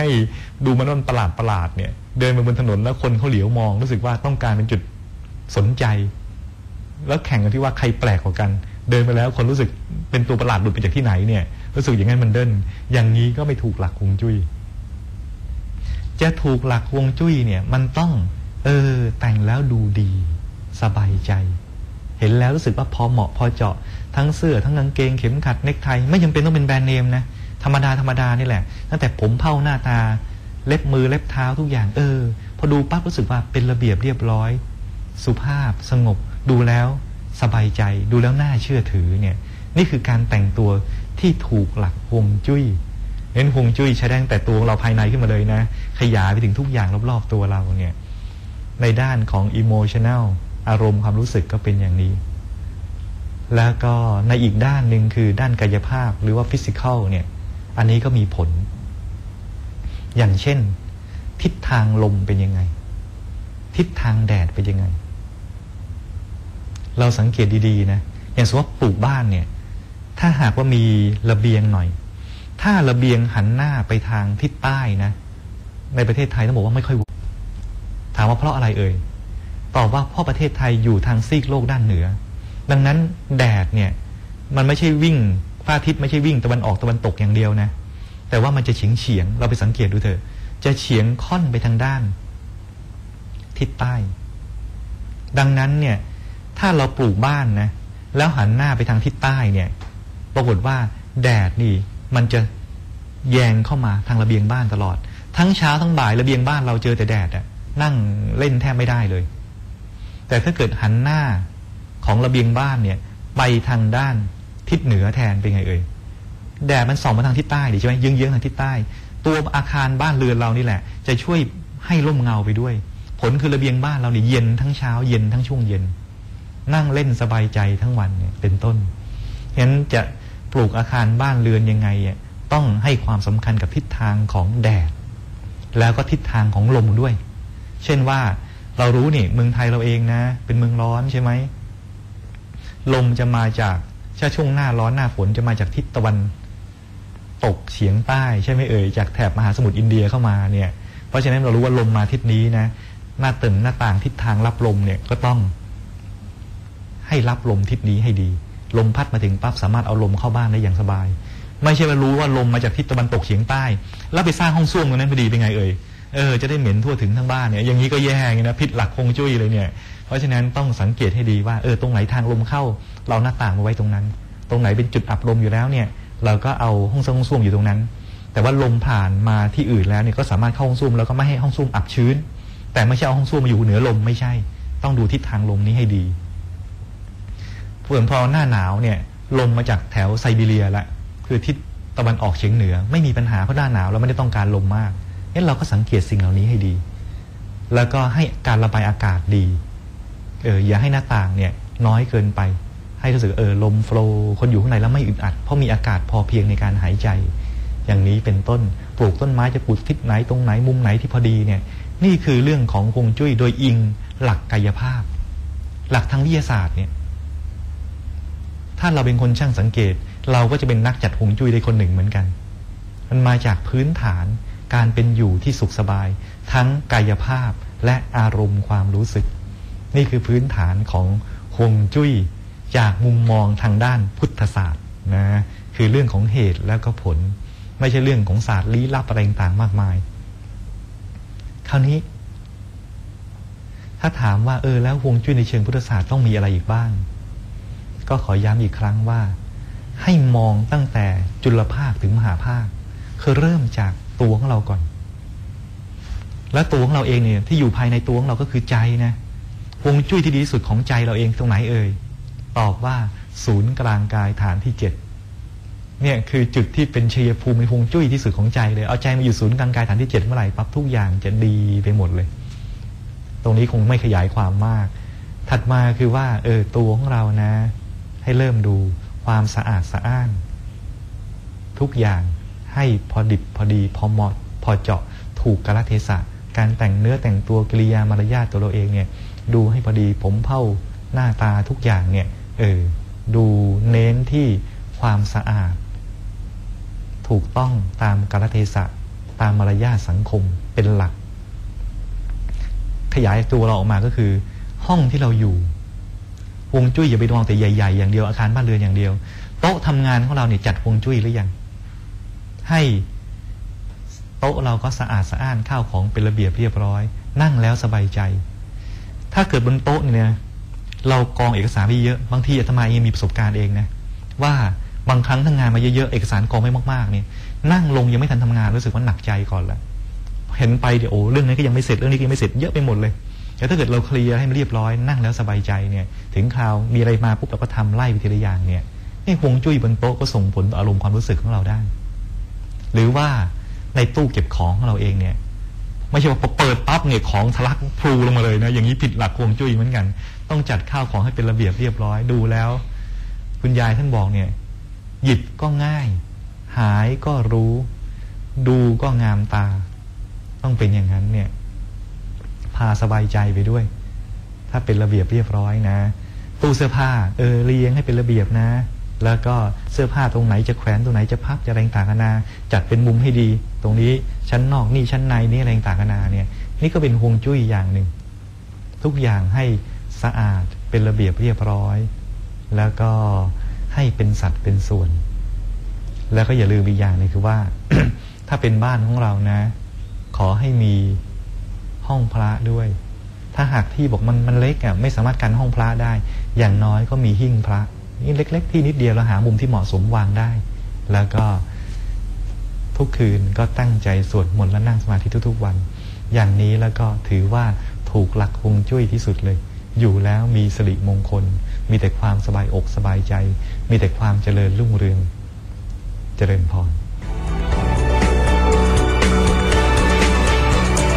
ให้ดูมันมันประหลาดประหลาดเนี่ย เดินไปบนถนนแล้วคนเขาเหลียวมอง รู้สึกว่าต้องการเป็นจุดสนใจ แล้วแข่งกันที่ว่าใครแปลกกว่ากัน เดินไปแล้วคนรู้สึกเป็นตัวประหลาดหลุดไปจากที่ไหนเนี่ย รู้สึกอย่างนั้นมันเดินอย่างนี้ก็ไม่ถูกหลักฮวงจุ้ยจะถูกหลักฮวงจุ้ยเนี่ย มันต้อง เออ แต่งแล้วดูดี สบายใจ เห็นแล้วรู้สึกว่าพอเหมาะพอเจาะทั้งเสื้อทั้งกางเกงเข็มขัดเนคไทไม่จำเป็นต้องเป็นแบรนด์เนมนะ ธรรมดาธรรมดานี่แหละ ตั้งแต่ผมเผ้าหน้าตา เล็บมือเล็บเท้าทุกอย่างเออ พอดูปั๊บรู้สึกว่าเป็นระเบียบเรียบร้อย สุภาพสงบ ดูแล้วสบายใจ ดูแล้วน่าเชื่อถือเนี่ย นี่คือการแต่งตัวที่ถูกหลักฮวงจุ้ยเน้นฮวงจุ้ยใช้ได้ตั้งแต่ตัวเราภายในขึ้นมาเลยนะ ขยายไปถึงทุกอย่างรอบๆตัวเราเนี่ย ในด้านของ emotional อารมณ์ความรู้สึกก็เป็นอย่างนี้ แล้วก็ในอีกด้านหนึ่งคือด้านกายภาพหรือว่า physical เนี่ย อันนี้ก็มีผล อย่างเช่น ทิศทางลมเป็นยังไง ทิศทางแดดเป็นยังไง เราสังเกตดีๆนะอย่างสมมติว่าปลูกบ้านเนี่ย ถ้าหากว่ามีระเบียงหน่อย ถ้าระเบียงหันหน้าไปทางทิศใต้นะ ในประเทศไทยต้องบอกว่าไม่ค่อยถามว่าเพราะอะไรเอ่ยตอบว่าเพราะประเทศไทยอยู่ทางซีกโลกด้านเหนือ ดังนั้นแดดเนี่ย มันไม่ใช่วิ่ง พระอาทิตย์ไม่ใช่วิ่งตะวันออกตะวันตกอย่างเดียวนะ แต่ว่ามันจะเฉียงเฉียง เราไปสังเกตดูเถอะ จะเฉียงค่อนไปทางด้าน ทิศใต้ ดังนั้นเนี่ย ถ้าเราปลูกบ้านนะ แล้วหันหน้าไปทางทิศใต้เนี่ย ปรากฏว่าแดดนี่มันจะแยงเข้ามาทางระเบียงบ้านตลอด ทั้งเช้าทั้งบ่ายระเบียงบ้านเราเจอแต่แดดอะนั่งเล่นแทบไม่ได้เลย แต่ถ้าเกิดหันหน้าของระเบียงบ้านเนี่ย ไปทางด้าน ทิศเหนือแทนเป็นไงเอ่ยแดดมันส่องมาทางทิศใต้ดิใช่ไหมเยื้องๆทางทิศใต้ ตัวอาคารบ้านเรือนเรานี่แหละ จะช่วยให้ร่มเงาไปด้วย ผลคือระเบียงบ้านเราเนี่ยเย็นทั้งเช้าเย็นทั้งช่วงเย็น นั่งเล่นสบายใจทั้งวันเนี่ยเป็นต้นฉะนั้นจะปลูกอาคารบ้านเรือนยังไงอะต้องให้ความสำคัญกับทิศทางของแดด แล้วก็ทิศทางของลมด้วย เช่นว่าเรารู้นี่เมืองไทยเราเองนะ เป็นเมืองร้อนใช่ไหมลมจะมาจาก ถ้าช่วงหน้าร้อนหน้าฝนจะมาจากทิศตะวันตกเฉียงใต้ใช่ไหมเอ่ยจากแถบมหาสมุทรอินเดียเข้ามาเนี่ย เพราะฉะนั้นเรารู้ว่าลมมาทิศนี้นะ หน้าตึงหน้าต่างทิศทางรับลมเนี่ยก็ต้อง ให้รับลมทิศนี้ให้ดี ลมพัดมาถึงปั๊บสามารถเอาลมเข้าบ้านได้อย่างสบาย ไม่ใช่ว่ารู้ว่าลมมาจากทิศตะวันตกเฉียงใต้ แล้วไปสร้างห้องส้วมตรงนั้นพอดีเป็นไงเอ่ยเออจะได้เหม็นทั่วถึงทั้งบ้านเนี่ยอย่างนี้ก็แย่ไงนะพิษหลักคงจุ้ยเลยเนี่ย เพราะฉะนั้นต้องสังเกตให้ดีว่าเออตรงไหนทางลมเข้า เราหน้าต่างมาไว้ตรงนั้น ตรงไหนเป็นจุดอับลมอยู่แล้วเนี่ย เราก็เอาห้องส้วมห้องส้วมอยู่ตรงนั้น แต่ว่าลมผ่านมาที่อื่นแล้วเนี่ยก็สามารถเข้าห้องส้วมแล้วก็ไม่ให้ห้องส้วมอับชื้น แต่ไม่ใช่เอาห้องส้วมมาอยู่เหนือลมไม่ใช่ ต้องดูทิศทางลมนี้ให้ดีส่วนพอหน้าหนาวเนี่ยลมมาจากแถวไซบีเรียละคือทิศตะวันออกเฉียงเหนือ ไม่มีปัญหาเพราะหน้าหนาวเราไม่ได้ต้องการลมมากงั้นเราก็สังเกตสิ่งเหล่านี้ให้ดี แล้วก็ให้การระบายอากาศดี เอออย่าให้หน้าต่างเนี่ยน้อยเกินไป ให้รู้สึกเออลมโฟล์คนอยู่ข้างในแล้วไม่อึดอัด เพราะมีอากาศพอเพียงในการหายใจ อย่างนี้เป็นต้นปลูกต้นไม้จะปลูกทิศไหนตรงไหนมุมไหนที่พอดีเนี่ยนี่คือเรื่องของฮวงจุ้ยโดยอิงหลักกายภาพ หลักทางวิทยาศาสตร์เนี่ยถ้าเราเป็นคนช่างสังเกต เราก็จะเป็นนักจัดฮวงจุ้ยได้คนหนึ่งเหมือนกัน มันมาจากพื้นฐานการเป็นอยู่ที่สุขสบาย ทั้งกายภาพและอารมณ์ความรู้สึก นี่คือพื้นฐานของฮวงจุ้ยจากมุมมองทางด้านพุทธศาสตร์นะคือเรื่องของเหตุแล้วก็ผล ไม่ใช่เรื่องของศาสตร์ลี้ลับอะไรต่างๆมากมาย คราวนี้ ถ้าถามว่าเออแล้วฮวงจุ้ยในเชิงพุทธศาสตร์ต้องมีอะไรอีกบ้าง ก็ขอย้ำอีกครั้งว่า ให้มองตั้งแต่จุลภาคถึงมหาภาค คือเริ่มจากตัวของเราก่อน และตัวของเราเองเนี่ยที่อยู่ภายในตัวของเราก็คือใจนะ ฮวงจุ้ยที่ดีที่สุดของใจเราเองตรงไหนเอ่ยตอบว่าศูนย์กลางกายฐานที่เจ็ดเนี่ยคือจุดที่เป็นเชียภูมิในฮวงจุ้ยที่สุดของใจเลยเอาใจมาอยู่ศูนย์กลางกายฐานที่เจ็ดเมื่อไหร่ปั๊บทุกอย่างจะดีไปหมดเลย ตรงนี้คงไม่ขยายความมาก ถัดมาคือว่า เออตัวของเรานะ ให้เริ่มดูความสะอาดสะอ้าน ทุกอย่างให้พอดิบพอดีพอเหมาะพอเจาะถูกกาลเทศะการแต่งเนื้อแต่งตัวกิริยามารยาทตัวเราเองเนี่ย ดูให้พอดีผมเผ้าหน้าตาทุกอย่างเนี่ยเออดูเน้นที่ความสะอาด ถูกต้องตามกาลเทศะตามมารยาทสังคมเป็นหลัก ขยายตัวเราออกมาก็คือ ห้องที่เราอยู่ วงจุ้ยอย่าไปมองแต่ใหญ่ ๆ อย่างเดียวอาคารบ้านเรือนอย่างเดียวโต๊ะทำงานของเราเนี่ยจัดวงจุ้ยหรือยัง ให้โต๊ะเราก็สะอาดสะอ้านข้าวของเป็นระเบียบเรียบร้อย นั่งแล้วสบายใจ ถ้าเกิดบนโต๊ะเนี่ยเรากองเอกสารไปเยอะบางทีอาตมาเองมีประสบการณ์เองนะว่าบางครั้งทั้งงานมาเยอะๆเอกสารกองไม่มากๆเนี่ยนั่งลงยังไม่ทันทำงานรู้สึกว่าหนักใจก่อนละเห็นไปเดี๋ยวโอ้เรื่องนี้ก็ยังไม่เสร็จเรื่องนี้ก็ยังไม่เสร็จเยอะไปหมดเลยแต่ถ้าเกิดเราเคลียร์ให้มันเรียบร้อยนั่งแล้วสบายใจเนี่ยถึงคราวมีอะไรมาปุ๊บเราก็ทำไล่ไปทีละอย่างเนี่ยนี่ฮวงจุ้ยบนโต๊ะก็ส่งผลต่ออารมณ์ความรู้สึกของเราได้ หรือว่าในตู้เก็บของของเราเองเนี่ย ไม่ใช่ว่าพอเปิดปั๊บเนี่ยของทะลักพลูลงมาเลยนะอย่างนี้ผิดหลักฮวงจุ้ยเหมือนกัน ต้องจัดข้าวของให้เป็นระเบียบเรียบร้อยดูแล้ว คุณยายท่านบอกเนี่ย หยิบก็ง่าย หายก็รู้ ดูก็งามตา ต้องเป็นอย่างนั้นเนี่ย พาสบายใจไปด้วย ถ้าเป็นระเบียบเรียบร้อยนะตู้เสื้อผ้า เออเรียงให้เป็นระเบียบนะ แล้วก็เสื้อผ้าตรงไหนจะแขวนตรงไหนจะพับจะแรงต่างกันานาจัดเป็นมุมให้ดี ตรงนี้ชั้นนอกนี่ชั้นในนี่แรงต่างกันานาเนี่ยนี่ก็เป็นฮวงจุ้ยอย่างหนึ่ง ทุกอย่างให้สะอาดเป็นระเบียบเรียบร้อย แล้วก็ให้เป็นสัตว์เป็นส่วน แล้วก็อย่าลืมอีกอย่างนึงคือว่า ถ้าเป็นบ้านของเรานะ ขอให้มีห้องพระด้วย ถ้าหากที่บอกมันมันเล็กอะไม่สามารถกันห้องพระได้ อย่างน้อยก็มีหิ้งพระ นี่เล็ก ๆ ที่นิดเดียวเราหามุมที่เหมาะสมวางได้ แล้วก็ทุกคืนก็ตั้งใจสวดมนต์และนั่งสมาธิทุกๆวัน อย่างนี้แล้วก็ถือว่าถูกหลักฮวงจุ้ยที่สุดเลย อยู่แล้วมีสิริมงคล มีแต่ความสบายอกสบายใจ มีแต่ความเจริญรุ่งเรือง เจริญพร